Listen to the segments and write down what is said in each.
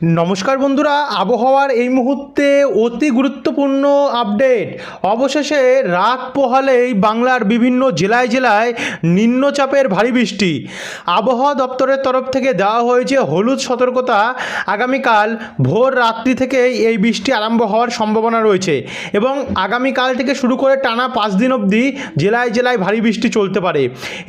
নমস্কার বন্ধুরা, আবহাওয়ার এই মুহূর্তে অতি গুরুত্বপূর্ণ আপডেট। অবশেষে রাত পোহালেই বাংলার বিভিন্ন জেলায় জেলায় নিম্নচাপের ভারী বৃষ্টি। আবহাওয়া দপ্তরের তরফ থেকে দেওয়া হয়েছে হলুদ সতর্কতা। আগামীকাল ভোর রাত্রি থেকেই এই বৃষ্টি আরম্ভ হওয়ার সম্ভাবনা রয়েছে এবং আগামীকাল থেকে শুরু করে টানা পাঁচ দিন অবধি জেলায় জেলায় ভারী বৃষ্টি চলতে পারে।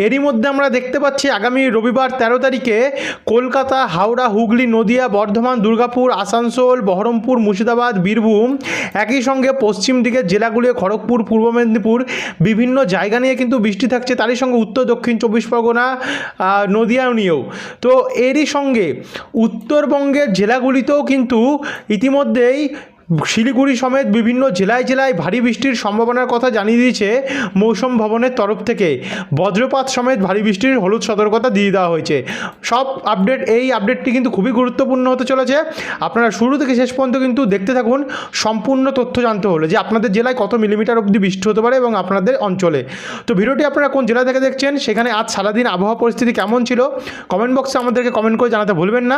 এরই মধ্যে আমরা দেখতে পাচ্ছি আগামী রবিবার তেরো তারিখে কলকাতা, হাওড়া, হুগলি, নদিয়া, বর্ধমান দুর্গাপুর, আসানসোল, বহরমপুর, মুর্শিদাবাদ, বীরভূম একই সঙ্গে পশ্চিম দিকের জেলাগুলি খড়গপুর, পূর্ব মেদিনীপুর বিভিন্ন জায়গা নিয়ে কিন্তু বৃষ্টি থাকছে। তারই সঙ্গে উত্তর, দক্ষিণ চব্বিশ পরগনা নদিয়া নিয়েও। তো এরই সঙ্গে উত্তরবঙ্গের জেলাগুলিতেও কিন্তু ইতিমধ্যেই শিলিগুড়ি সমেত বিভিন্ন জেলায় জেলায় ভারী বৃষ্টির সম্ভাবনার কথা জানিয়ে দিয়েছে মৌসুম ভবনের তরফ থেকে। বজ্রপাত সমেত ভারী বৃষ্টির হলুদ সতর্কতা দিয়ে দেওয়া হয়েছে। সব আপডেট, এই আপডেটটি কিন্তু খুবই গুরুত্বপূর্ণ হতে চলেছে। আপনারা শুরু থেকে শেষ পর্যন্ত কিন্তু দেখতে থাকুন, সম্পূর্ণ তথ্য জানতে হলে যে আপনাদের জেলায় কত মিলিমিটার অবধি বৃষ্টি হতে পারে এবং আপনাদের অঞ্চলে। তো ভিডিওটি আপনারা কোন জেলা থেকে দেখছেন, সেখানে আজ সারাদিন আবহাওয়া পরিস্থিতি কেমন ছিল কমেন্ট বক্সে আমাদেরকে কমেন্ট করে জানাতে ভুলবেন না।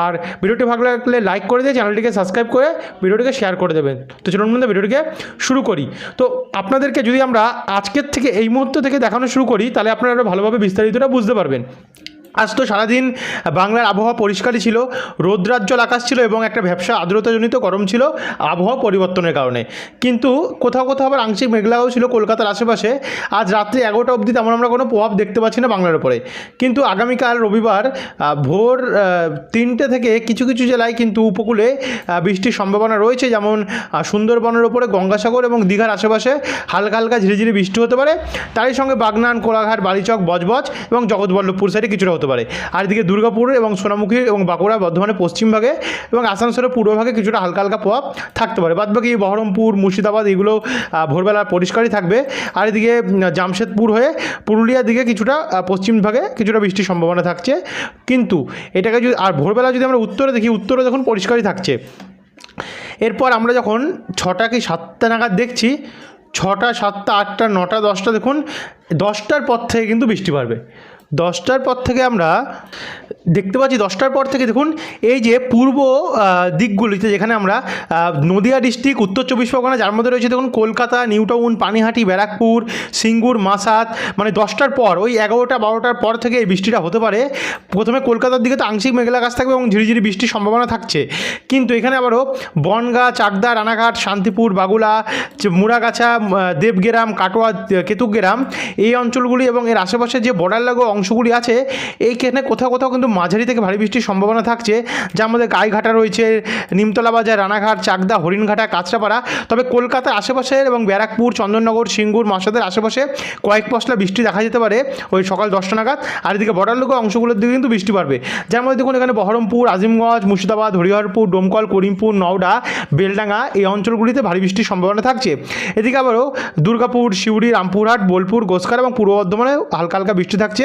আর ভিডিওটি ভালো লাগলে লাইক করে দিয়ে চ্যানেলটিকে সাবস্ক্রাইব করে ভিডিওটিকে শেয়ার করে দেবেন। তো চলুন আমরা ভিডিওটিকে শুরু করি। তো আপনাদেরকে যদি আমরা আজকের থেকে এই মুহূর্ত থেকে দেখানো শুরু করি, তাহলে আপনারা ভালোভাবে বিস্তারিতটা বুঝতে পারবেন। আজ তো সারাদিন বাংলার আবহাওয়া পরিষ্কারই ছিল রৌদ্রাজ্জল আকাশ ছিল এবং একটা ব্যবসা আর্দ্রতাজনিত গরম ছিল, আবহাওয়া পরিবর্তনের কারণে। কিন্তু কোথাও কোথাও আবার আংশিক মেঘলাও ছিল কলকাতার আশেপাশে। আজ রাত্রি এগারোটা অবধি তেমন আমরা কোনো প্রভাব দেখতে পাচ্ছি না বাংলার উপরে। কিন্তু আগামীকাল রবিবার ভোর তিনটে থেকে কিছু কিছু জেলায় কিন্তু উপকূলে বৃষ্টির সম্ভাবনা রয়েছে। যেমন সুন্দরবনের ওপরে গঙ্গাসাগর এবং দীঘার আশেপাশে হালকা হালকা ঝিরিঝিরি বৃষ্টি হতে পারে। তারই সঙ্গে বাগনান, কোলাঘাট, বালিচক, বজবজ এবং জগৎবল্লভপুর সাইডে কিছুটা হতে পারে। আর এদিকে দুর্গাপুর এবং সোনামুখী এবং বাঁকুড়া বর্ধমানের পশ্চিমভাগে এবং আসানসোলের পূর্বভাগে কিছুটা হালকা হালকা প্রভাব থাকতে পারে। বাদবাকি বহরমপুর, মুর্শিদাবাদ এগুলো ভোরবেলা পরিষ্কারই থাকবে। আর এদিকে জামশেদপুর হয়ে পুরুলিয়ার দিকে কিছুটা পশ্চিমভাগে কিছুটা বৃষ্টির সম্ভাবনা থাকছে। কিন্তু এটাকে যদি, আর ভোরবেলা যদি আমরা উত্তরে দেখি, উত্তরে দেখুন পরিষ্কারই থাকছে। এরপর আমরা যখন ছটা কি সাতটা নাগাদ দেখছি, ছটা, সাতটা, আটটা, নটা, দশটা দেখুন, দশটার পর থেকে কিন্তু বৃষ্টি বাড়বে। দশটার পর থেকে আমরা দেখতে পাচ্ছি, দশটার পর থেকে দেখুন, এই যে পূর্ব দিকগুলিতে যেখানে আমরা নদিয়া ডিস্ট্রিক্ট, উত্তর চব্বিশ পরগনা, যার মধ্যে রয়েছে দেখুন, কলকাতা নিউ টাউন পানিহাটি, ব্যারাকপুর, সিঙ্গুর মাসাত মানে দশটার পর, ওই এগারোটা, বারোটার পর থেকে এই বৃষ্টিটা হতে পারে। প্রথমে কলকাতার দিকে তো আংশিক মেঘলা আকাশ থাকবে এবং ঝিরিঝিরি বৃষ্টির সম্ভাবনা থাকছে। কিন্তু এখানে আবারও বনগা, চাকদা, রানাঘাট, শান্তিপুর, বাগুলা মুড়াগাছা দেবগ্রাম, কাটোয়া কেতুগ্রাম এই অঞ্চলগুলি এবং এর আশেপাশে যে বর্ডার লাগো অংশগুলি আছে। এইখানে কোথাও কোথাও কিন্তু মাঝারি থেকে ভারী বৃষ্টির সম্ভাবনা থাকছে। যার মধ্যে গাইঘাটা রয়েছে, নিমতলা বাজার, রানাঘাট, চাকদা, হরিণঘাটা, কাঁচরাপাড়া। তবে কলকাতার আশেপাশের এবং ব্যারাকপুর, চন্দননগর, সিঙ্গুর মাসাদের আশেপাশে কয়েক পশলা বৃষ্টি দেখা যেতে পারে ওই সকাল দশটা নাগাদ। আর এদিকে বর্ডার লোক অংশগুলোর দিকে কিন্তু বৃষ্টি পারবে যার মধ্যে দেখুন এখানে বহরমপুর, আজিমগঞ্জ, মুর্শিদাবাদ, হরিহরপুর, ডোমকল, করিমপুর, নওডা, বেলডাঙ্গা এই অঞ্চলগুলিতে ভারী বৃষ্টির সম্ভাবনা থাকছে। এদিকে আবারও দুর্গাপুর সিউড়ি রামপুরহাট, বোলপুর গোসকার এবং পূর্ব বর্ধমানে হালকা হালকা বৃষ্টি থাকছে।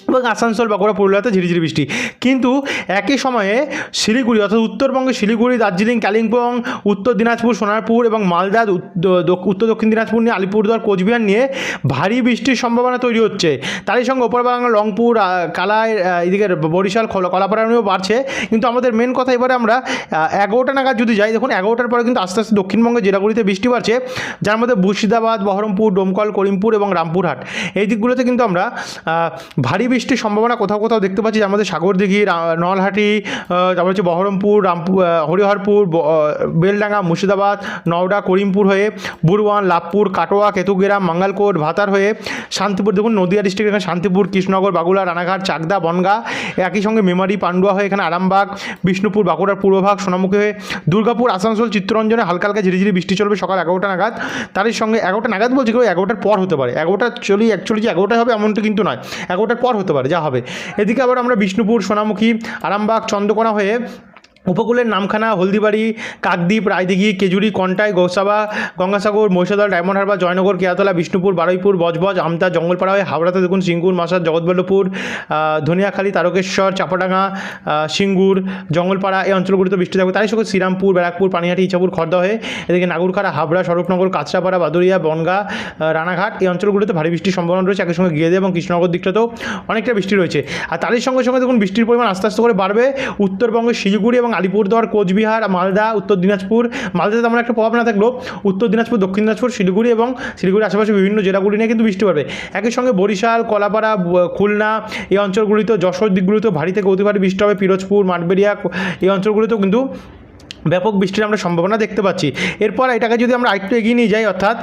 এবং আসানসোল, বাঁকুড়া, পুরুলিয়াতে ঝিরিঝিরি বৃষ্টি। কিন্তু একই সময়ে শিলিগুড়ি, অর্থাৎ উত্তরবঙ্গে শিলিগুড়ি, দার্জিলিং, কালিম্পং, উত্তর দিনাজপুর, সোনারপুর এবং মালদা উত্তর দক্ষিণ দিনাজপুর নিয়ে আলিপুরদুয়ার, কোচবিহার নিয়ে ভারী বৃষ্টির সম্ভাবনা তৈরি হচ্ছে। তারই সঙ্গে ওপর বাংলা, রংপুর কালাই এদিকে বরিশাল কলাপাড়া নিয়েও বাড়ছে। কিন্তু আমাদের মেন কথা এবারে আমরা এগারোটা নাগাদ যদি যাই, দেখুন এগারোটার পরে কিন্তু আস্তে আস্তে দক্ষিণবঙ্গের জেলাগুলিতে বৃষ্টি বাড়ছে। যার মধ্যে মুর্শিদাবাদ, বহরমপুর, ডোমকল, করিমপুর এবং রামপুরহাট। এই দিকগুলোতে কিন্তু আমরা ভারী বৃষ্টির সম্ভাবনা কোথাও কোথাও দেখতে পাচ্ছি মধ্যে সাগরদিঘি নলহাটি তারপর হচ্ছে বহরমপুর রামপুর হরিহরপুর বেলডাঙ্গা, মুর্শিদাবাদ, নওডা, করিমপুর হয়ে বুরওয়ান লাভপুর, কাটোয়া, কেতুগ্রাম, মাঙ্গালকোট, ভাতার হয়ে শান্তিপুর, দেখুন নদিয়া ডিস্ট্রিক্ট এখানে শান্তিপুর, কৃষ্ণনগর, বাগুলা, রানাঘাট, চাকদা, বনগা, একই সঙ্গে মেমারি, পান্ডুয়া হয়ে এখানে আরামবাগ, বিষ্ণুপুর, বাঁকুড়ার পূর্বভাগ সোনামুখী হয়ে দুর্গাপুর, আসানসোল, চিত্তরঞ্জনে হালকা হালকা ঝিরিঝিরি বৃষ্টি চলবে সকাল এগারোটা নাগাদ। তারই সঙ্গে এগারোটা নাগাদ বলছি কেউ, এগারোটার পর হতে পারে। এগারোটা চলি অ্যাকচুয়ালি যে এগারোটায় হবে এমনটা কিন্তু নয়। এগারোটার পর হতে পারে যা হবে। এদিকে আবার আমরা বিষ্ণুপুর সোনামুখী আরামবাগ চন্দ্রকোনা হয়ে উপকূলের নামখানা, হলদিবাড়ি, কাকদ্বীপ, রায়দিঘি, কেজুরি, কন্টাই, গৌসাবা, গঙ্গাসাগর, মহিষাদল, ডায়মন্ড হারবার, জয়নগর, কেয়াতলা, বিষ্ণুপুর, বারুইপুর, বজবজ, আমতা জঙ্গলপাড়া হয়ে হাওড়াতে দেখুন সিঙ্গুর মাসাদ জগৎবল্লভপুর ধনিয়াখালী, তারকেশ্বর, চাপাডাঙ্গা সিঙ্গুর, জঙ্গলপাড়া, এই অঞ্চলগুলিতে বৃষ্টি থাকবে। তাই সঙ্গে শ্রীরামপুর, ব্যারাকপুর, পানিহাটি, ইছাপুর খর্দা হয়ে এদিকে নাগুরখাড়া, হাবড়া, স্বরূপনগর, কাঁচরাপাড়া বাদুরিয়া বনগা রানাঘাট, এই অঞ্চলগুলিতে ভারী বৃষ্টির সম্ভাবনা রয়েছে। একই সঙ্গে গিয়েদে এবং কৃষ্ণনগর দিকটাতেও অনেকটা বৃষ্টি রয়েছে। আর তারই সঙ্গে সঙ্গে দেখুন বৃষ্টির পরিমাণ আস্তে আস্তে করে বাড়বে। উত্তরবঙ্গের শিলিগুড়ি এবং আলিপুরদুয়ার, কোচবিহার, মালদা, উত্তর দিনাজপুর। মালদাতে তেমন একটা প্রভাব না থাকলেও উত্তর দিনাজপুর, দক্ষিণ দিনাজপুর, শিলিগুড়ি এবং শিলিগুড়ির আশেপাশে বিভিন্ন জেলাগুলি নিয়ে কিন্তু বৃষ্টি পাবে একই সঙ্গে বরিশাল, কলাপাড়া খুলনা এই অঞ্চলগুলিতে যশোর দিকগুলিতেও ভারী থেকে অতি ভারী বৃষ্টি হবে। পিরোজপুর, মাঠবেড়িয়া, এই অঞ্চলগুলিতেও কিন্তু ব্যাপক বৃষ্টির আমরা সম্ভাবনা দেখতে পাচ্ছি। এরপর এটাকে যদি আমরা আরেকটু এগিয়ে নিয়ে যাই, অর্থাৎ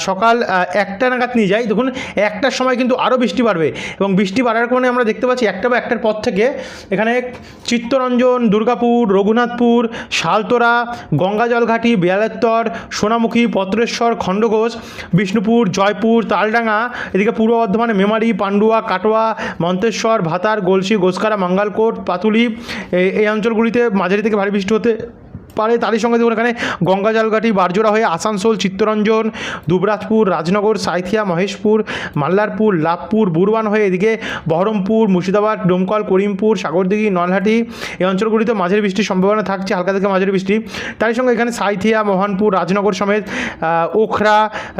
সকাল একটা নাগাদ নিয়ে যাই, দেখুন, একটার সময় কিন্তু আরও বৃষ্টি বাড়বে এবং বৃষ্টি বাড়ার কারণে আমরা দেখতে পাচ্ছি একটা বা একটার পর থেকে এখানে চিত্তরঞ্জন, দুর্গাপুর, রঘুনাথপুর, শালতোরা, গঙ্গাজলঘাটি বেয়ালেত্তর সোনামুখী, পত্রেশ্বর, খণ্ডঘোষ, বিষ্ণুপুর, জয়পুর, তালডাঙ্গা, এদিকে পূর্ব বর্ধমানে, মেমারি, পান্ডুয়া, কাটোয়া, মন্তেশ্বর, ভাতার, গলসি গোসকারা মঙ্গালকোট, পাতুলি এই- এই অঞ্চলগুলিতে মাঝারি থেকে ভারী বৃষ্টি হতে পারে, তারই সঙ্গে দেখুন এখানে গঙ্গা জলঘাটি বারজোড়া হয়ে আসানসোল, চিত্তরঞ্জন, দুবরাজপুর, রাজনগর, সাঁইথিয়া, মহেশপুর মাল্লারপুর লাভপুর বুরবান হয়ে এদিকে বহরমপুর, মুর্শিদাবাদ, ডোমকল, করিমপুর, সাগরদিঘি, নলহাটি এই অঞ্চলগুলিতে মাঝের বৃষ্টির সম্ভাবনা থাকছে, হালকা থেকে মাঝের বৃষ্টি। তারই সঙ্গে এখানে সাইথিয়া, মোহনপুর, রাজনগর সমেত ওখরা,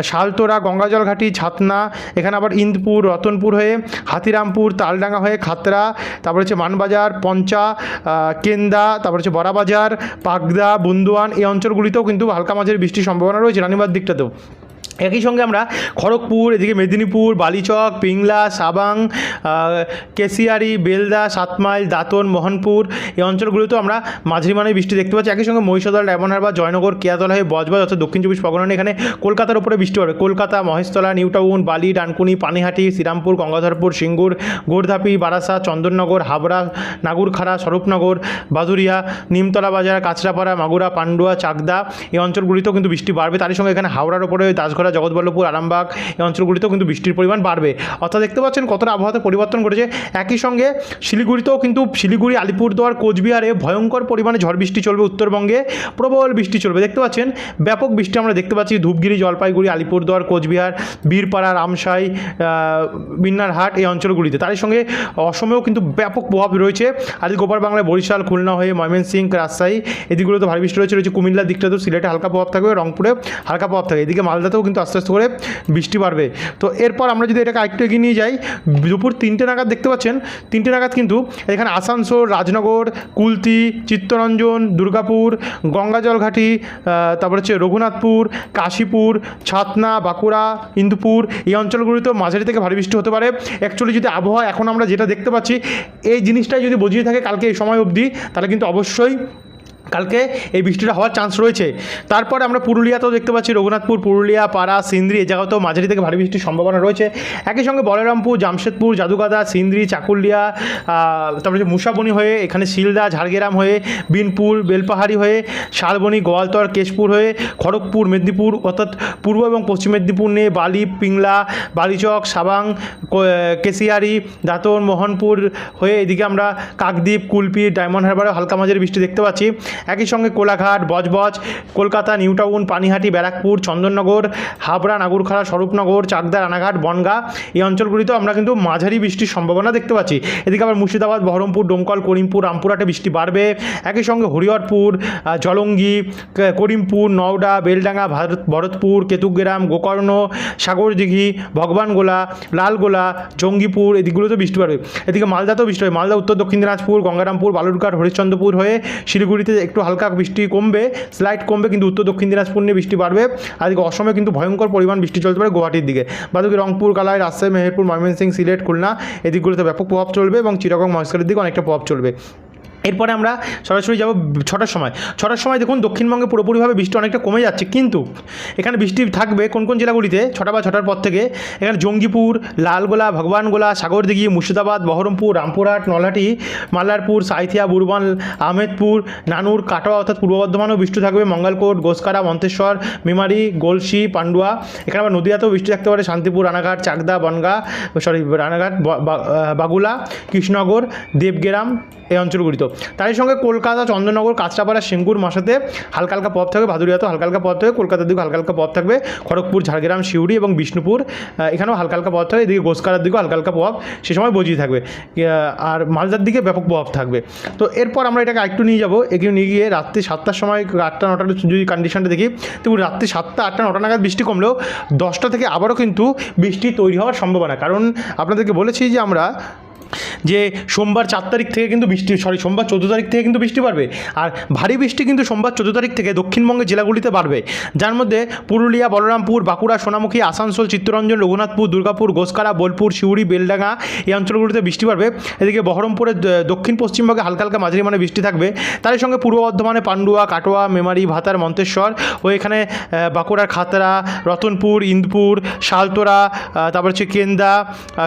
শালতোরা গঙ্গাজলঘাটি ছাতনা, এখানে আবার ইন্দপুর, রতনপুর হয়ে হাতিরামপুর, তালডাঙ্গা হয়ে খাতরা, তারপর হচ্ছে মানবাজার, পঞ্চা কেন্দা, তারপর হচ্ছে বড়াবাজার, পাগদা বুন্দুয়ান এই অঞ্চলগুলিতেও কিন্তু হালকা মাঝের বৃষ্টির সম্ভাবনা রয়েছে। রানীবাদ দিকটাতেও। একই সঙ্গে আমরা খড়গপুর, এদিকে মেদিনীপুর, বালিচক, পিংলা, সাবাং কেশিয়ারি, বেলদা, সাতমাইল, দাঁতন, মোহনপুর, এই অঞ্চলগুলোতেও আমরা মাঝারি মানের বৃষ্টি দেখতে পাচ্ছি। একই সঙ্গে মহিষাদল, ডায়মন্ড হারবার, জয়নগর, কেয়াতলা হয়ে বজবজ অর্থাৎ দক্ষিণ চব্বিশ পরগনা এখানে কলকাতার উপরে বৃষ্টি হবে। কলকাতা, মহেশতলা, নিউটাউন, বালি, ডানকুনি, পানিহাটি, শ্রীরামপুর, গঙ্গাধরপুর, সিঙ্গুর, গোর্ধাপি, বারাসা, চন্দননগর, হাবড়া, নাগুরখাড়া, স্বরূপনগর, বাদুরিয়া, নিমতলা বাজার, কাঁচরাপাড়া, মাগুরা, পান্ডুয়া, চাকদা এই অঞ্চলগুলিতেও কিন্তু বৃষ্টি বাড়বে। তারই সঙ্গে এখানে হাওড়ার উপরে দাসঘরা জগৎবল্লভপুর, আরামবাগ এই অঞ্চলগুলিতেও কিন্তু বৃষ্টির পরিমাণ বাড়বে। অর্থাৎ দেখতে পাচ্ছেন কতটা আবহাওয়াতে পরিবর্তন ঘটেছে। একই সঙ্গে শিলিগুড়িতেও কিন্তু শিলিগুড়ি, আলিপুরদুয়ার, কোচবিহারে ভয়ঙ্কর পরিমাণে ঝড় বৃষ্টি চলবে উত্তরবঙ্গে। প্রবল বৃষ্টি চলবে। দেখতে পাচ্ছেন ব্যাপক বৃষ্টি আমরা দেখতে পাচ্ছি ধূপগিরি, জলপাইগুড়ি, আলিপুরদুয়ার, কোচবিহার, বীরপাড়া রামসাই বিন্নারহাট এই অঞ্চলগুলিতে। তারই সঙ্গে অসমেও কিন্তু ব্যাপক প্রভাব রয়েছে। আজ গোপাল বাংলায় বরিশাল, খুলনা হয়ে ময়মনসিংহ, রাজশাহী, এদিকগুলোতে ভারী বৃষ্টি রয়েছে। রয়েছে কুমিল্লার দিকটাতেও সিলেটে হালকা প্রভাব থাকবে, রংপুরে হালকা প্রভাব থাকবে। এদিকে মালদাতেও কিন্তু আস্তে আস্তে করে বৃষ্টি বাড়বে। তো এরপর আমরা যদি এটাকে আরেকটু এগিয়ে নিয়ে যাই, দুপুর তিনটে নাগাদ দেখতে পাচ্ছেন, তিনটে নাগাদ কিন্তু এখানে আসানসোল, রাজনগর, কুলতি, চিত্তরঞ্জন, দুর্গাপুর, গঙ্গাজলঘাটি তারপর হচ্ছে রঘুনাথপুর, কাশীপুর, ছাতনা, বাঁকুড়া, ইন্দুপুর, এই অঞ্চলগুলিতেও মাঝারি থেকে ভারী বৃষ্টি হতে পারে। অ্যাকচুয়ালি যদি আবহাওয়া এখন আমরা যেটা দেখতে পাচ্ছি, এই জিনিসটাই যদি বুঝিয়ে থাকে কালকে এই সময় অবধি, তাহলে কিন্তু অবশ্যই কালকে এই বৃষ্টিটা হওয়ার চান্স রয়েছে। তারপরে আমরা পুরুলিয়াতেও দেখতে পাচ্ছি রঘুনাথপুর, পুরুলিয়া, পাড়া, সিন্দ্রি এই জায়গাতেও মাঝারি থেকে ভারী বৃষ্টির সম্ভাবনা রয়েছে। একই সঙ্গে বলরামপুর, জামশেদপুর, জাদুগাদা, সিন্দ্রি, চাকুলিয়া তারপরে মুসাবনি হয়ে এখানে শিলদা, ঝাড়গ্রাম হয়ে বিনপুর, বেলপাহাড়ি হয়ে শালবনি, গোয়ালতর, কেশপুর হয়ে খড়গপুর, মেদিনীপুর, অর্থাৎ পূর্ব এবং পশ্চিম মেদিনীপুর নিয়ে বালি, পিংলা, বালিচক, সাবাং কেশিয়ারি, দাঁতন, মোহনপুর হয়ে এদিকে আমরা কাকদ্বীপ, কুলপি, ডায়মন্ড হারবারে হালকা মাঝারি বৃষ্টি দেখতে পাচ্ছি। একই সঙ্গে কোলাঘাট, বজবজ, কলকাতা, নিউটাউন, পানিহাটি, ব্যারাকপুর, চন্দননগর, হাবড়া, নাগুরখাড়া, স্বরূপনগর চাকদা রানাঘাট, বনগা, এই অঞ্চলগুলিতেও আমরা কিন্তু মাঝারি বৃষ্টির সম্ভাবনা দেখতে পাচ্ছি। এদিকে আবার মুর্শিদাবাদ, বহরমপুর, ডোমকল, করিমপুর, রামপুরহাটে বৃষ্টি বাড়বে। একই সঙ্গে হরিহরপুর জলঙ্গি করিমপুর, নওডা, বেলডাঙ্গা ভারত ভরতপুর, কেতুগ্রাম, গোকর্ণ, সাগরদিঘি, ভগবানগোলা, লালগোলা, জঙ্গিপুর এদিকগুলোতে বৃষ্টি পারবে এদিকে মালদাতেও বৃষ্টি হবে। মালদা, উত্তর দক্ষিণ দিনাজপুর, গঙ্গারামপুর, বালুরঘাট, হরিশ্চন্দ্রপুর হয়ে শিলিগুড়িতে একটু হালকা বৃষ্টি কমবে স্লাইড কমবে, কিন্তু উত্তর দক্ষিণ দিনাজপুর নিয়ে বৃষ্টি বাড়বে। এদিকে অসমে কিন্তু ভয়ঙ্কর পরিমাণ বৃষ্টি চলতে পারে গুয়াহাটির দিকে। বাদুকি, রংপুর, কালাই, রাজশাহী, মেহেরপুর, ময়মনসিংহ, সিলেট, খুলনা, এদিকগুলোতে ব্যাপক প্রভাব চলবে এবং চিরকম মহেশখালীর দিকে অনেকটা প্রভাব চলবে। এরপরে আমরা সরাসরি যাব ছটার সময়। ছটার সময় দেখুন, দক্ষিণবঙ্গে পুরোপুরিভাবে বৃষ্টি অনেকটা কমে যাচ্ছে, কিন্তু এখানে বৃষ্টি থাকবে কোন কোন জেলাগুলিতে? ছটা বা ছটার পর থেকে এখানে জঙ্গিপুর, লালগোলা, ভগবানগোলা, সাগরদিঘি, মুর্শিদাবাদ, বহরমপুর, রামপুরহাট, নলহাটি, মাল্লারপুর, সাঁইথিয়া, বুরবান, আহমেদপুর, নানুর, কাটোয়া অর্থাৎ পূর্ব বর্ধমানেও বৃষ্টি থাকবে। মঙ্গলকোট গোসকারা মন্তেশ্বর, মেমারি, গোলসি, পান্ডুয়া। এখানে আবার নদীয়াতেও বৃষ্টি থাকতে পারে। শান্তিপুর, রানাঘাট, চাকদা, বনগা সরি রানাঘাট বাগুলা, কৃষ্ণনগর, দেবগ্রাম এই অঞ্চলগুলিতেও তারই সঙ্গে কলকাতা, চন্দ্রনগর, কাঁচরাপাড়া, সিঙ্গুর, মাসাতে হালকা হালকা পথ থাকবে ভাদুরিয়াতেও হালকা হালকা পথ থাকবে কলকাতার দিকেও হালকা হালকা পথ থাকবে। খড়গপুর, ঝাড়গ্রাম সিউড়ি এবং বিষ্ণুপুর এখানেও হালকা হালকা পথ থাকবে এদিকে গোসকারার দিকেও হালকা হালকা প্রভাব সে সময় বজিয়ে থাকবে। আর মালদার দিকে ব্যাপক প্রভাব থাকবে। তো এরপর আমরা এটাকে আরেকটু নিয়ে যাব, এগিয়ে নিয়ে গিয়ে রাত্রি সাতটার সময় আটটা নটার যদি কন্ডিশনটা দেখি তো রাত্রি সাতটা, আটটা, নটা নাগাদ বৃষ্টি কমলেও দশটা থেকে আবারও কিন্তু বৃষ্টি তৈরি হওয়ার সম্ভাবনা। কারণ আপনাদেরকে বলেছি যে আমরা যে সোমবার চার তারিখ থেকে কিন্তু বৃষ্টি সরি সোমবার চোদ্দ তারিখ থেকে কিন্তু বৃষ্টি বাড়বে। আর ভারী বৃষ্টি কিন্তু সোমবার চোদ্দ তারিখ থেকে দক্ষিণবঙ্গের জেলাগুলিতে বাড়বে। যার মধ্যে পুরুলিয়া, বলরামপুর, বাঁকুড়া, সোনামুখী, আসানসোল, চিত্তরঞ্জন, রঘুনাথপুর, দুর্গাপুর গোসকারা বোলপুর, শিউড়ি, বেলডাঙ্গা এই অঞ্চলগুলিতে বৃষ্টি বাড়বে। এদিকে বহরমপুরের দক্ষিণ পশ্চিমবঙ্গে হালকা হালকা মাঝারি মানে বৃষ্টি থাকবে। তার সঙ্গে পূর্ব বর্ধমানে পান্ডুয়া, কাটোয়া, মেমারি, ভাতার মন্তেশ্বর ও এখানে বাঁকুড়ার খাতড়া, রতনপুর, ইন্দপুর, শালতোরা তারপর হচ্ছে কেন্দা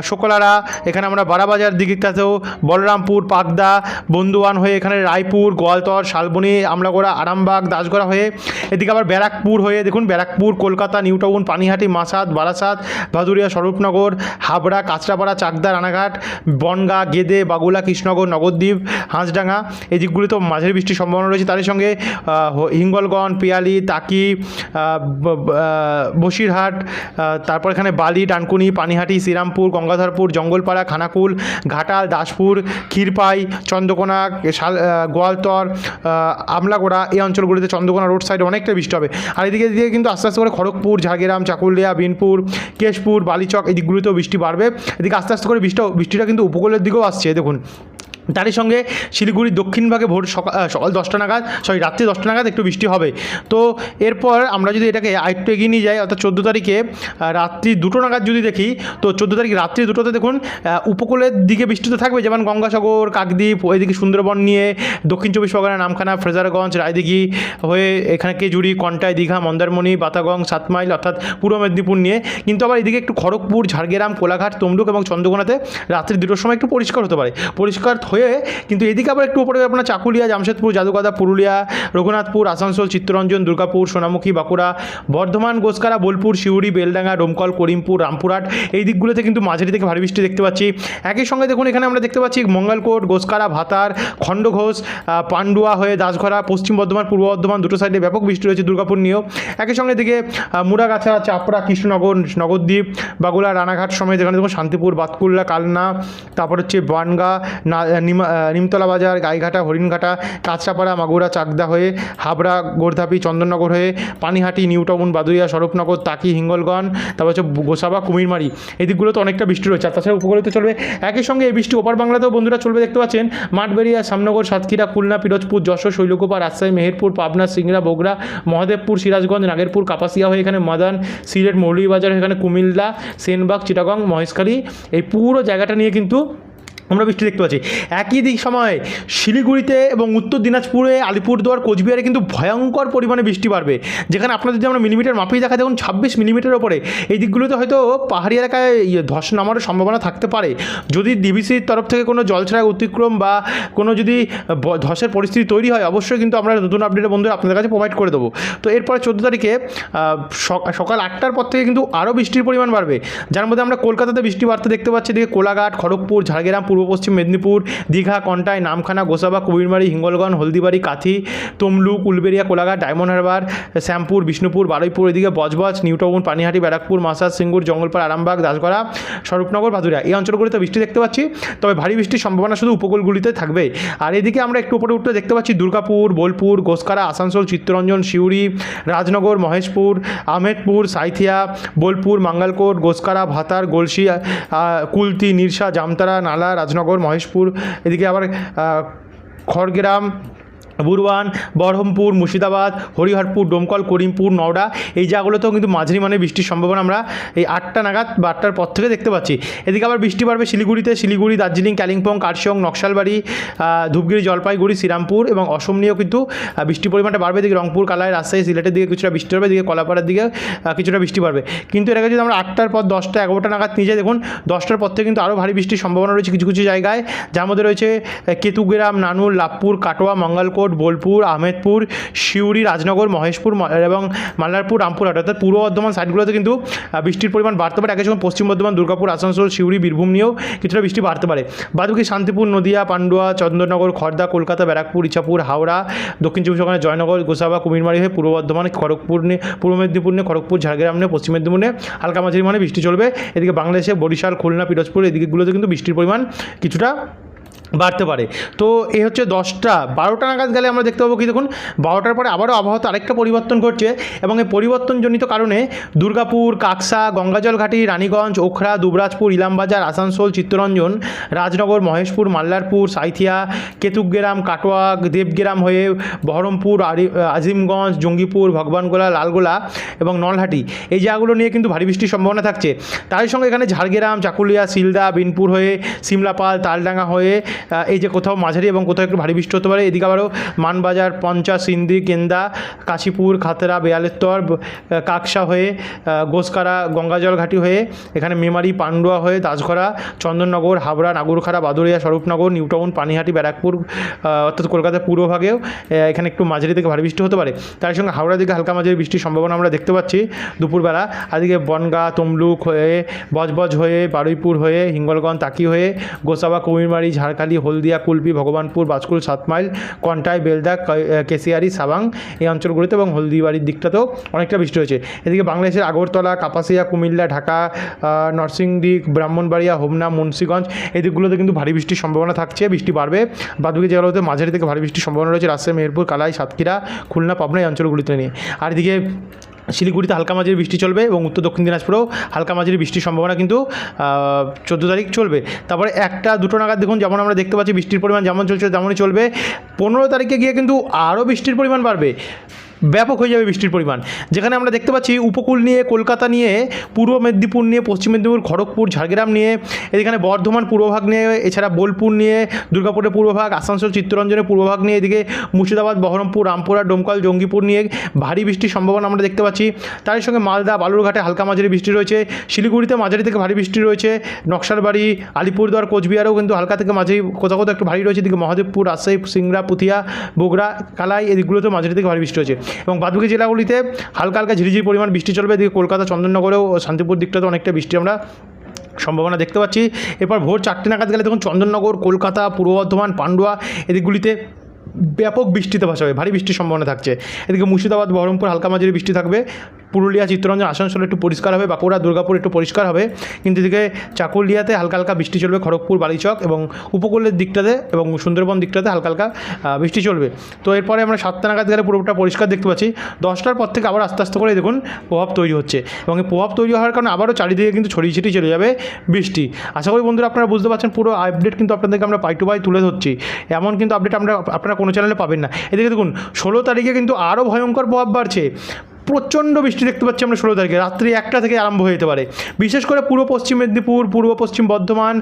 শোকলারা, এখানে আমরা বারাবাজার দিকটাতেও বলরামপুর পাকদা বন্ধুয়ান হয়ে এখানে রায়পুর, গোয়ালতর, শালবনি, আমলাগোড়া, আরামবাগ, দাসগড়া হয়ে এদিকে আবার ব্যারাকপুর হয়ে দেখুন ব্যারাকপুর, কলকাতা নিউ টাউন পানিহাটি, মাসাদ, বারাসাত, ভাদুরিয়া, স্বরূপনগর, হাবড়া, কাঁচরাপাড়া, চাকদা, রানাঘাট, বনগা, গেদে, বাগুলা, কৃষ্ণনগর, নগরদ্বীপ, হাঁসডাঙ্গা, এই দিকগুলিতেও মাঝারি বৃষ্টির সম্ভাবনা রয়েছে। তার সঙ্গে হিঙ্গলগঞ্জ, পিয়ালি, তাকি বসিরহাট তারপর এখানে বালি, ডানকুনি, পানিহাটি, শ্রীরামপুর, গঙ্গাধরপুর, জঙ্গলপাড়া, খানাকুল ঘাটাল দাসপুর, ক্ষীরপাই, চন্দ্রকোনা গোয়ালতর আমলাগোড়া, এই অঞ্চলগুলিতে চন্দ্রকোনা রোড সাইডে অনেকটা বৃষ্টি হবে। আর এদিকে দিকে কিন্তু আস্তে আস্তে করে খড়গপুর, ঝাড়গ্রাম, চাকুলিয়া, বিনপুর, কেশপুর, বালিচক এই দিকগুলিতেও বৃষ্টি বাড়বে। এদিকে আস্তে আস্তে করে বৃষ্টি, বৃষ্টিটা কিন্তু উপকূলের দিকেও আসছে, দেখুন। তারই সঙ্গে শিলিগুড়ির দক্ষিণ ভাগে ভোর সকাল সকাল দশটা নাগাদ সরি রাত্রি দশটা নাগাদ একটু বৃষ্টি হবে। তো এরপর আমরা যদি এটাকে আরেকটু এগিয়ে নিয়ে যাই, অর্থাৎ চোদ্দ তারিখে রাত্রি দুটো নাগাদ যদি দেখি, তো চোদ্দ তারিখ রাত্রি দুটোতে দেখুন উপকূলের দিকে বৃষ্টি তো থাকবে, যেমন গঙ্গাসাগর, কাকদ্বীপ, ওইদিকে সুন্দরবন নিয়ে দক্ষিণ চব্বিশ পরগনা নামখানা, ফ্রেজারগঞ্জ, রায়দিঘি হয়ে এখানে কেজুড়ি কন্টাই, দীঘা, মন্দারমণি, বাতাগং, সাত মাইল, অর্থাৎ পূর্ব মেদিনীপুর নিয়ে। কিন্তু আবার এদিকে একটু খড়গপুর, ঝাড়গ্রাম, কোলাঘাট, তমলুক এবং চন্দ্রকোনাতে রাত্রি দুটোর সময় একটু পরিষ্কার হতে পারে। পরিষ্কার হয়ে কিন্তু এদিকে আবার একটু উপরে আপনার চাকুলিয়া, জামশেদপুর জাদুকাদা পুরুলিয়া, রঘুনাথপুর, আসানসোল, চিত্তরঞ্জন, দুর্গাপুর, সোনামুখী, বাঁকুড়া, বর্ধমান, গোসকারা, বোলপুর, শিউড়ি, বেলডাঙ্গা ডোমকল করিমপুর, রামপুরহাট, এই দিকগুলোতে কিন্তু মাঝারি থেকে ভারী বৃষ্টি দেখতে পাচ্ছি। একই সঙ্গে দেখুন, এখানে আমরা দেখতে পাচ্ছি মঙ্গলকোট, গোসকারা, ভাতার, খণ্ডঘোষ পান্ডুয়া হয়ে দাসঘরা, পশ্চিম বর্ধমান, পূর্ব বর্ধমান দুটো সাইডে ব্যাপক বৃষ্টি রয়েছে দুর্গাপুর নিয়েও। একই সঙ্গে দিকে মুড়াগাছা, চাপড়া, কৃষ্ণনগর, নগরদ্বীপ, বাগুলা, রানাঘাট সময় এখানে দেখুন, শান্তিপুর, বাতকুল্লা, কালনা, তারপর হচ্ছে বানগা নিমতলা বাজার, গাইঘাটা, হরিণঘাটা, কাঁচরাপাড়া, মাগুরা, চাকদা হয়ে হাবড়া, গোর্ধাপি, চন্দননগর হয়ে পানিহাটি, নিউ টাউন বাদুরিয়া স্বরূপনগর, তাকি, হিঙ্গলগঞ্জ, তারপর হচ্ছে গোসাবা, কুমিরমারি। এই দিকগুলোতে অনেকটা বৃষ্টি রয়েছে। আর তাছাড়া উপকূলিত চলবে একই সঙ্গে এই বৃষ্টি ওপার বাংলাতেও বন্ধুরা চলবে। দেখতে পাচ্ছেন মাঠবেড়িয়া সামনগর সাতক্ষীরা, খুলনা, পিরোজপুর, যশোর, শৈলকুপা, রাজশাহী, মেহেরপুর, পাবনা, সিংড়া, বগুড়া, মহাদেবপুর, সিরাজগঞ্জ, নাগেরপুর, কাপাসিয়া হয়ে এখানে মাদান সিলেট, মৌলভীবাজার এখানে কুমিল্লা, সেনবাগ, চিটাগং, মহেশখালী। এই পুরো জায়গাটা নিয়ে কিন্তু আমরা বৃষ্টি দেখতে পাচ্ছি। একই দিক সময়ে শিলিগুড়িতে এবং উত্তর দিনাজপুরে, আলিপুরদুয়ার, কোচবিহারে কিন্তু ভয়ঙ্কর পরিমাণে বৃষ্টি বাড়বে। যেখানে আপনাদের যদি আমরা মিলিমিটার মাপেই দেখা দেখুন ছাব্বিশ মিলিমিটার ওপরে। এই দিকগুলোতে হয়তো পাহাড়ি এলাকায় ইয়ে ধস নামার সম্ভাবনা থাকতে পারে। যদি ডিবিসির তরফ থেকে কোনো জলছাড়া অতিক্রম বা কোনো যদি ধসের পরিস্থিতি তৈরি হয়, অবশ্যই কিন্তু আমরা নতুন আপডেটে বন্ধু আপনাদের কাছে প্রোভাইড করে দেবো। তো এরপরে চোদ্দ তারিখে সকাল আটটার পর থেকে কিন্তু আরও বৃষ্টির পরিমাণ বাড়বে। যার মধ্যে আমরা কলকাতাতে বৃষ্টি বাড়তে দেখতে পাচ্ছি, এদিকে কোলাঘাট, খড়গপুর, ঝাড়গ্রাম পূর্ব পশ্চিম মেদিনীপুর, দীঘা, কন্টাই, নামখানা, গোসাবা কুবিরমারি হিঙ্গলগঞ্জ, হলদিবাড়ি, কাথি, তমলুক উলবেরিয়া কোলাঘাট, ডায়মন্ড হারবার, শ্যামপুর, বিষ্ণুপুর, বারুইপুর, এদিকে বজবজ নিউটাউন পানিহাটি, ব্যারাকপুর, মাসাজ, সিঙ্গুর, জঙ্গলপাড়, আরামবাগ, দাসগড়া, স্বরূপনগর ভাদুরিয়া এই অঞ্চলগুলিতে বৃষ্টি দেখতে পাচ্ছি, তবে ভারী বৃষ্টির সম্ভাবনা শুধু উপকূলগুলিতে থাকবে আর এদিকে আমরা একটু উপরে উঠতে দেখতে পাচ্ছি দুর্গাপুর, বোলপুর, গোসকারা, আসানসোল, চিত্তরঞ্জন শিউড়ি রাজনগর, মহেশপুর, আহমেদপুর, সাইথিয়া, বোলপুর, মাঙ্গালকোট, গোসকারা, ভাতার গলসি কুলতি, নিরসা, জামতারা, নালা রাজনগর মহেশপুর এদিকে আবার খড়গ্রাম বুরওয়ান বহরমপুর মুর্শিদাবাদ হরিহরপুর ডোমকল করিমপুর নওডা এই জায়গাগুলোতেও কিন্তু মাঝারি মানে বৃষ্টির সম্ভাবনা আমরা এই আটটা নাগাদ বা আটটার পর থেকে দেখতে পাচ্ছি। এদিকে আবার বৃষ্টি বাড়বে শিলিগুড়িতে শিলিগুড়ি দার্জিলিং কালিম্পং কার্শিয়ং নকশালবাড়ি আহ, ধূপগুড়ি জলপাইগুড়ি শ্রীরামপুর এবং অসম নিয়েও কিন্তু বৃষ্টির পরিমাণটা বাড়বে। এদিকে রংপুর কালাই রাজশাহী সিলেটের দিকে কিছুটা বৃষ্টি হবে। এদিকে কলাপাড়ার দিকে কিছুটা বৃষ্টি বাড়বে। কিন্তু এটাকে যদি আমরা আটটার পর দশটা এগারোটা নাগাদ নিয়ে যাই দেখুন দশটার পর থেকে কিন্তু আরও ভারী বৃষ্টির সম্ভাবনা রয়েছে কিছু কিছু জায়গায়। যার মধ্যে রয়েছে কেতুগ্রাম নানুর লাভপুর কাটোয়া মঙ্গলকোট বোলপুর, আহমেদপুর শিউড়ি রাজনগর, মহেশপুর এবং মাল্লারপুর, রামপুরহাট। অর্থাৎ পূর্ব বর্ধমান সাইডগুলোতে কিন্তু বৃষ্টির পরিমাণ বাড়তে পারে। একই সঙ্গে পশ্চিম বর্ধমান, দুর্গাপুর, আসানসোল শিউড়ি বীরভূম নিয়েও কিছুটা বৃষ্টি বাড়তে পারে। বাদবাকি শান্তিপুর, নদিয়া, পান্ডুয়া, চন্দননগর খড়দা কলকাতা, ব্যারাকপুর, ইছাপুর, হাওড়া, দক্ষিণ চব্বিশ পরগনা জয়নগর, গোসাবা, কুমিরমারি হয়ে পূর্ব বর্ধমান, খড়গপুর নিয়ে পূর্ব মেদিনীপুর নিয়ে খড়গপুর, ঝাড়গ্রাম নিয়ে পশ্চিম মেদিনীপুর নিয়ে হালকা মাঝারি মানে বৃষ্টি চলবে। এদিকে বাংলাদেশে বরিশাল, খুলনা, পিরোজপুর, এদিকেগুলোতে কিন্তু বৃষ্টির পরিমাণ কিছুটা বাড়তে পারে। তো এ হচ্ছে দশটা। বারোটা নাগাদ গেলে আমরা দেখতে পাবো কি দেখুন, বারোটার পরে আবারও আবহাওয়াতে আরেকটা পরিবর্তন ঘটছে এবং এই পরিবর্তনজনিত কারণে দুর্গাপুর, কাকসা, গঙ্গাজল ঘাটি, রানীগঞ্জ, ওখরা, দুবরাজপুর, ইলামবাজার, আসানসোল, চিত্তরঞ্জন, রাজনগর, মহেশপুর, মাল্লারপুর, সাইথিয়া, কেতুকগ্রাম, কাটোয়া, দেবগ্রাম হয়ে বহরমপুর আজিমগঞ্জ, জঙ্গিপুর, ভগবানগোলা, লালগোলা এবং নলহাটি। এই জায়গাগুলো নিয়ে কিন্তু ভারী বৃষ্টির সম্ভাবনা থাকছে। তারই সঙ্গে এখানে ঝাড়গ্রাম, চাকুলিয়া, সিলদা, বিনপুর হয়ে, সিমলাপাল, তালডাঙ্গা হয়ে এই যে কোথাও মাঝারি এবং কোথাও একটু ভারী বৃষ্টি হতে পারে। এদিকে আবারও মানবাজার পঞ্চা সিন্দি, কেন্দা, কাশীপুর, খাতরা বেয়ালেত্তর কাকসা হয়ে গোসকারা, গঙ্গাজল ঘাটি হয়ে, এখানে মেমারি, পান্ডুয়া হয়ে, দাসঘরা, চন্দননগর, হাবড়া, নাগুরখাড়া বাদুরিয়া স্বরূপনগর, নিউটাউন, পানিহাটি, ব্যারাকপুর অর্থাৎ কলকাতার পূর্বভাগেও এখানে একটু মাঝারি থেকে ভারী বৃষ্টি হতে পারে। তার সঙ্গে হাওড়া দিকে হালকা মাঝারি বৃষ্টির সম্ভাবনা আমরা দেখতে পাচ্ছি দুপুরবেলা। আদিকে বনগা, তমলুক হয়ে, বজবজ হয়ে, বারুইপুর হয়ে, হিঙ্গলগঞ্জ, তাকি হয়ে, গোসাবা কুমিরমারি ঝাড়খালি হলদিয়া, কুলপি, ভগবানপুর, বাজকুল, সাত মাইল, কন্টাই, বেলদা কেশিয়ারি, সাবাং এই অঞ্চলগুলিতে এবং হলদিবাড়ির দিকটাতেও অনেকটা বৃষ্টি হয়েছে। এদিকে বাংলাদেশের আগরতলা, কাপাসিয়া, কুমিল্লা, ঢাকা নরসিংদী, ব্রাহ্মণবাড়িয়া, হোমনা, মুন্সিগঞ্জ এই দিকগুলোতে কিন্তু ভারী বৃষ্টির সম্ভাবনা থাকছে, বৃষ্টি বাড়বে। বাদবাকি জেলাগুলোতে মাঝারি থেকে ভারী বৃষ্টির সম্ভাবনা রয়েছে। রাজশাহী, মেহেরপুর, কালাই, সাতক্ষীরা, খুলনা, পাবনা এই অঞ্চলগুলিতে নিয়ে। আর এদিকে শিলিগুড়িতে হালকা মাঝারি বৃষ্টি চলবে এবং উত্তর দক্ষিণ দিনাজপুরেও হালকা মাঝারি বৃষ্টির সম্ভাবনা কিন্তু চোদ্দ তারিখ চলবে। তারপরে একটা, দুটো নাগাদ দেখুন, যেমন আমরা দেখতে পাচ্ছি বৃষ্টির পরিমাণ যেমন চলছে, তেমনই চলবে। পনেরো তারিখে গিয়ে কিন্তু আরও বৃষ্টির পরিমাণ বাড়বে। ব্যাপক হয়ে যাবে বৃষ্টির পরিমাণ। যেখানে আমরা দেখতে পাচ্ছি উপকূল নিয়ে কলকাতা নিয়ে, পূর্ব মেদিনীপুর নিয়ে, পশ্চিম মেদিনীপুর, খড়গপুর, ঝাড়গ্রাম নিয়ে এখানে বর্ধমান পূর্বভাগ নিয়ে, এছাড়া বোলপুর নিয়ে, দুর্গাপুরের পূর্বভাগ আসানসোল, চিত্তরঞ্জনের পূর্বভাগ নিয়ে, এদিকে মুর্শিদাবাদ, বহরমপুর রামপুরা ডোমকল, জঙ্গিপুর নিয়ে ভারী বৃষ্টির সম্ভাবনা আমরা দেখতে পাচ্ছি। তারই সঙ্গে মালদা, বালুরঘাটে হালকা মাঝারি বৃষ্টি রয়েছে। শিলিগুড়িতে মাঝারি থেকে ভারী বৃষ্টি রয়েছে। নকশালবাড়ি, আলিপুরদুয়ার, কোচবিহারেও কিন্তু হালকা থেকে মাঝারি, কোথাও কোথাও একটু ভারী রয়েছে। এদিকে মহাদেবপুর, রাজশাহী, সিংড়া, পুথিয়া, বগুড়া, কালাই এদিকগুলোতে মাঝারি থেকে ভারী বৃষ্টি রয়েছে। এবং বাদবাকি জেলাগুলিতে হালকা হালকা ঝিরিঝিরি পরিমাণ বৃষ্টি চলবে। এদিকে কলকাতা চন্দননগরেও শান্তিপুর দিকটাতে অনেকটা বৃষ্টি আমরা সম্ভাবনা দেখতে পাচ্ছি। এরপর ভোর চারটে নাগাদ গেলে দেখুন চন্দননগর, কলকাতা, পূর্ব বর্ধমান, পান্ডুয়া এদিকগুলিতে ব্যাপক বৃষ্টিতে ভাসা হবে ভারী বৃষ্টির সম্ভাবনা থাকছে। এদিকে মুর্শিদাবাদ, বহরমপুর হালকা মাঝারি বৃষ্টি থাকবে। পুরুলিয়া চিত্তরঞ্জন আসানসোল একটু পরিষ্কার হবে, বাঁকুড়া, দুর্গাপুর একটু পরিষ্কার হবে। কিন্তু এদিকে চাকুলিয়াতে হালকা হালকা বৃষ্টি চলবে, খড়গপুর, বালিচক এবং উপকূলের দিকটাতে এবং সুন্দরবন দিকটাতে হালকা হালকা বৃষ্টি চলবে। তো এরপরে আমরা সাতটা নাগাদ গেলে পুরোটা পরিষ্কার দেখতে পাচ্ছি। দশটার পর থেকে আবার আস্তে আস্তে করে দেখুন প্রভাব তৈরি হচ্ছে এবং এই প্রভাব তৈরি হওয়ার কারণে আবারও চারিদিকে কিন্তু ছড়িয়ে ছিটিয়ে চলে যাবে বৃষ্টি। আশা করি বন্ধুরা আপনারা বুঝতে পারছেন, পুরো আপডেট কিন্তু আপনাদেরকে আমরা পাই টু পাই তুলে ধরছি। এমন কিন্তু আপডেট আমরা, আপনারা কোনো চ্যানেলে পাবেন না। এদিকে দেখুন, ষোলো তারিখে কিন্তু আরও ভয়ঙ্কর প্রভাব বাড়ছে। প্রচণ্ড বৃষ্টি দেখতে পাচ্ছি আমরা ষোলো তারিখে। রাত্রি একটা থেকে আরম্ভ হয়ে যেতে পারে। বিশেষ করে পূর্ব পশ্চিম মেদিনীপুর, পূর্ব পশ্চিম বর্ধমান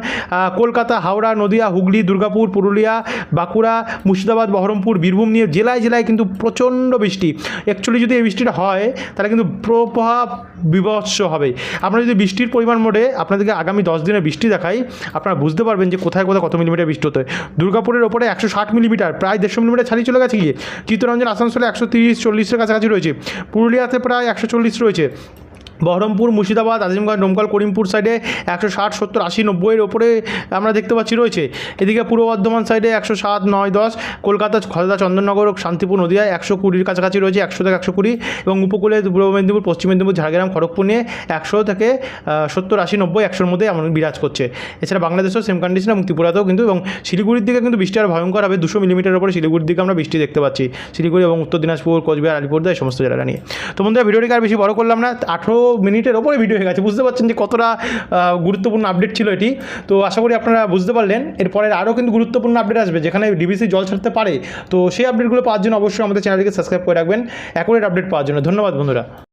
কলকাতা, হাওড়া, নদিয়া, হুগলি, দুর্গাপুর, পুরুলিয়া, বাঁকুড়া, মুর্শিদাবাদ, বহরমপুর, বীরভূম নিয়ে জেলায় জেলায় কিন্তু প্রচণ্ড বৃষ্টি। অ্যাকচুয়ালি যদি এই বৃষ্টিটা হয়, তাহলে কিন্তু প্রভাব বিভৎস হবে। আমরা যদি বৃষ্টির পরিমাণ মোটে আপনাদেরকে আগামী দশ দিনের বৃষ্টি দেখাই, আপনারা বুঝতে পারবেন যে কোথায় কোথায় কত মিলিমিটার বৃষ্টি হতে দুর্গাপুরের ওপরে একশো ষাট মিলিমিটার, প্রায় দেড়শো মিলিমিটার ছাড়িয়ে চলে গেছে গিয়ে। চিত্তরঞ্জন আসানসোলে একশো তিরিশ, চল্লিশের কাছাকাছি রয়েছে। পুরুলিয়াতে প্রায় একশো চল্লিশ রয়েছে। বহরমপুর, মুর্শিদাবাদ, আজিমগঞ্জ ডোমকল করিমপুর সাইডে একশো ষাট, সত্তর, আশি নব্বইয়ের ওপরে আমরা দেখতে পাচ্ছি রয়েছে। এদিকে পূর্ব বর্ধমান সাইডে একশো সাত, নয়, দশ, কলকাতা, খলদা, চন্দননগর ও শান্তিপুর নদিয়ায় একশো কুড়ির কাছাকাছি রয়েছে, একশো থেকে একশো কুড়ি এবং উপকূলে পূর্ব মেদিনীপুর, পশ্চিম মেদিনীপুর, ঝাড়গ্রাম, খড়গপুর নিয়ে একশো থেকে সত্তর, আশি, নব্বই, একশোর মধ্যে এমন বিরাজ করছে। এছাড়া বাংলাদেশেও সেম কন্ডিশন এবং ত্রিপুরাতেও কিন্তু এবং শিলিগুড়ির দিকে কিন্তু বৃষ্টি আর ভয়ঙ্কর হবে, দুশো মিলিমিটার ওপরে শিলিগুড়ির দিকে আমরা বৃষ্টি দেখতে পাচ্ছি। শিলিগুড়ি এবং উত্তর দিনাজপুর, কোচবিহার আলিপুরদা এই সমস্ত জায়গা নিয়ে। তো বন্ধুরা, ভিডিওটিকে আর বেশি বড় করলাম না, আঠেরো মিনিটের ওপরে ভিডিও হয়ে গেছে। বুঝতে পারছেন যে কতটা গুরুত্বপূর্ণ আপডেট ছিল এটি। তো আশা করি আপনারা বুঝতে পারলেন। এরপরে আরও কিন্তু গুরুত্বপূর্ণ আপডেট আসবে, যেখানে ডিবিসি জল ছাড়তে পারে। তো সেই আপডেটগুলো পাওয়ার জন্য অবশ্যই আমাদের চ্যানেলকে সাবস্ক্রাইব করে রাখবেন। অ্যাকুরেট আপডেট পাওয়ার জন্য। ধন্যবাদ বন্ধুরা।